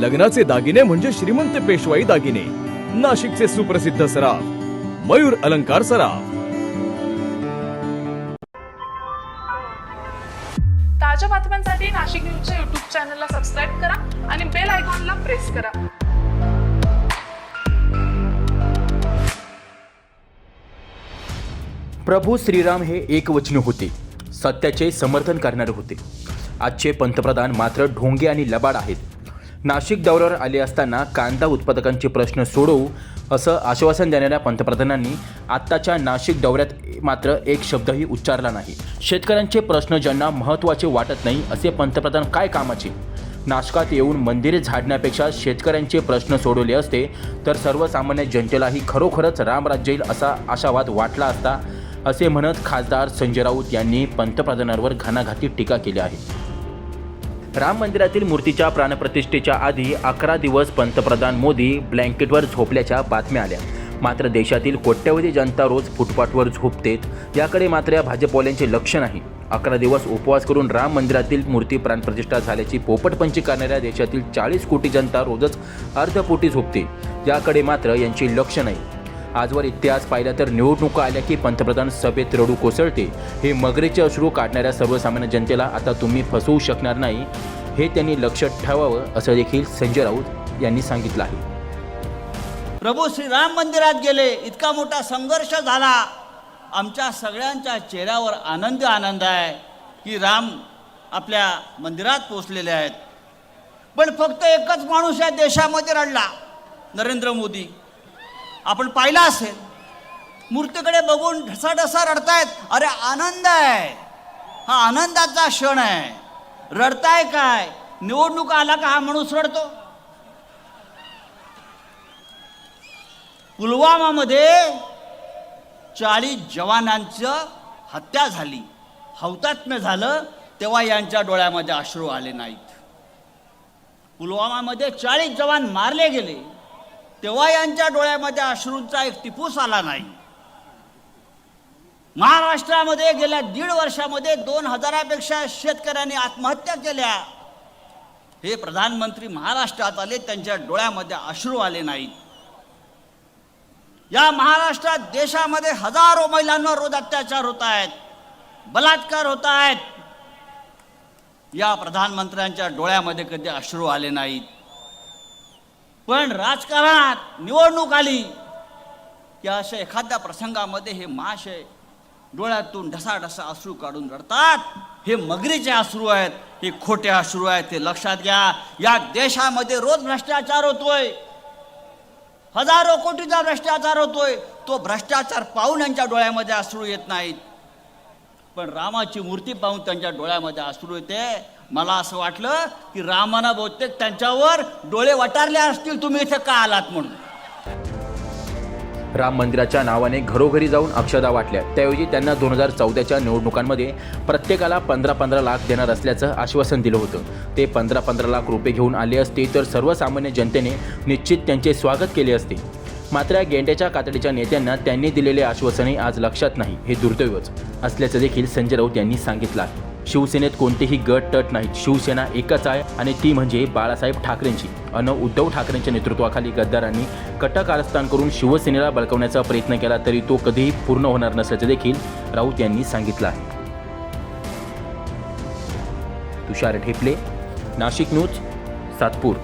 लग्नाचे दागिने म्हणजे श्रीमंत पेशवाई दागिने. नाशिकचे सुप्रसिद्ध सराफ. मयूर अलंकार सराफ. ताज्या बातम्यांसाठी नाशिक न्यूजच्या युट्यूब चॅनलला सबस्क्राईब करा आणि बेल आयकॉनला प्रेस करा. प्रभू श्रीराम हे एकवचनी होते. सत्याचे समर्थन करणारे होते. आजचे पंतप्रधान मात्र ढोंगे आणि लबाड आहेत. नाशिक दौऱ्यावर आले असताना कांदा उत्पादकांचे प्रश्न सोडवू असं आश्वासन देणाऱ्या पंतप्रधानांनी आत्ताच्या नाशिक दौऱ्यात मात्र एक शब्दही उच्चारला नाही. शेतकऱ्यांचे प्रश्न ज्यांना महत्त्वाचे वाटत नाही असे पंतप्रधान काय कामाचे? नाशकात येऊन मंदिरे झाडण्यापेक्षा शेतकऱ्यांचे प्रश्न सोडवले असते तर सर्वसामान्य जनतेलाही खरोखरच रामराज्य येईल असा आशावाद वाटला असता असे म्हणत खासदार संजय राऊत यांनी पंतप्रधानांवर घणाघाती टीका केली आहे. राम मंदिरातील मूर्तीच्या प्राणप्रतिष्ठेच्या आधी अकरा दिवस पंतप्रधान मोदी ब्लँकेटवर झोपल्याच्या बातम्या आल्या. मात्र देशातील कोट्यवधी जनता रोज फुटपाथवर झोपतेत याकडे मात्र या भाजपवाल्यांचे लक्ष नाही. अकरा दिवस उपवास करून राम मंदिरातील मूर्ती प्राणप्रतिष्ठा झाल्याची पोपटपंची करणाऱ्या देशातील चाळीस कोटी जनता रोजच अर्धपोटी झोपते. याकडे मात्र यांचे लक्ष नाही. आजवर इतिहास पाहिला तर निवडणुका आल्या की पंतप्रधान सभेत रडू कोसळते. हे मगरीचे अश्रू काढणाऱ्या सर्वसामान्य जनतेला आता तुम्ही फसवू शकणार नाही हे त्यांनी लक्षात ठेवावं असं देखील संजय राऊत यांनी सांगितलं आहे. प्रभू श्रीराम मंदिरात गेले इतका मोठा संघर्ष झाला. आमच्या सगळ्यांच्या चेहऱ्यावर आनंद आनंद आहे की राम आपल्या मंदिरात पोचलेले आहेत. पण फक्त एकच माणूस या देशामध्ये रडला नरेंद्र मोदी. आपण पाहिला असेल. मूर्तीकडे बघून ढसाढसा रडतायत. अरे आनंद आहे. हा आनंदाचा क्षण आहे. रडताय काय? निवडणूक आला का हा माणूस रडतो? पुलवामामध्ये चाळीस जवानांचं हत्या झाली. हौतात्म्य झालं तेव्हा यांच्या डोळ्यामध्ये अश्रू आले नाहीत. पुलवामामध्ये चाळीस जवान मारले गेले. तेव्हा यांच्या डोळ्यामध्ये अश्रूंचा एक टिपूस आला नाही. महाराष्ट्रामध्ये गेल्या दीड वर्षामध्ये दोन हजारापेक्षा शेतकऱ्यांनी आत्महत्या केल्या. हे प्रधानमंत्री महाराष्ट्रात आले त्यांच्या डोळ्यामध्ये अश्रू आले नाही. या महाराष्ट्रात देशामध्ये हजारो महिलांवर रोज अत्याचार होत आहेत बलात्कार होत आहेत. या प्रधानमंत्र्यांच्या डोळ्यामध्ये कधी अश्रू आले नाहीत. पण राजकारणात निवडणूक आली की अशा एखाद्या प्रसंगामध्ये हे महाशय डोळ्यातून ढसाढसा अश्रू काढून रडतात. हे मगरीचे अश्रू आहेत हे खोटे अश्रू आहेत ते लक्षात घ्या. या देशामध्ये रोज भ्रष्टाचार होतोय. हजारो कोटीचा भ्रष्टाचार होतोय. तो भ्रष्टाचार पाहून यांच्या डोळ्यामध्ये अश्रू येत नाहीत. पण रामाची मूर्ती पाहून त्यांच्या डोळ्यामध्ये अश्रू येते. मला असं वाटलं की रामाना बहुतेक त्यांच्यावर डोळे वटारले असतील तुम्ही इथे का आलात म्हणून? राम मंदिराच्या नावाने घरोघरी जाऊन अक्षदा वाटल्या. त्याऐवजी त्यांना दोन हजार चौदाच्या निवडणुकांमध्ये प्रत्येकाला पंधरा पंधरा लाख देणार असल्याचं आश्वासन दिलं होतं. ते पंधरा पंधरा लाख रुपये घेऊन आले असते तर सर्वसामान्य जनतेने निश्चित त्यांचे स्वागत केले असते. मात्र या गेंड्याच्या कातडीच्या नेत्यांना त्यांनी दिलेले आश्वासनही आज लक्षात नाही हे दुर्दैवच असल्याचं देखील संजय राऊत यांनी सांगितलं आहे. शिवसेनेत कोणतेही गट तट नाहीत. शिवसेना एकच आहे आणि ती म्हणजे बाळासाहेब ठाकरेंची. अन उद्धव ठाकरेंच्या नेतृत्वाखाली गद्दारांनी कटक कारस्थान करून शिवसेनेला बळकवण्याचा प्रयत्न केला तरी तो कधीही पूर्ण होणार नसल्याचं देखील राऊत यांनी सांगितलं आहे. तुषार ढेपले नाशिक न्यूज सातपूर.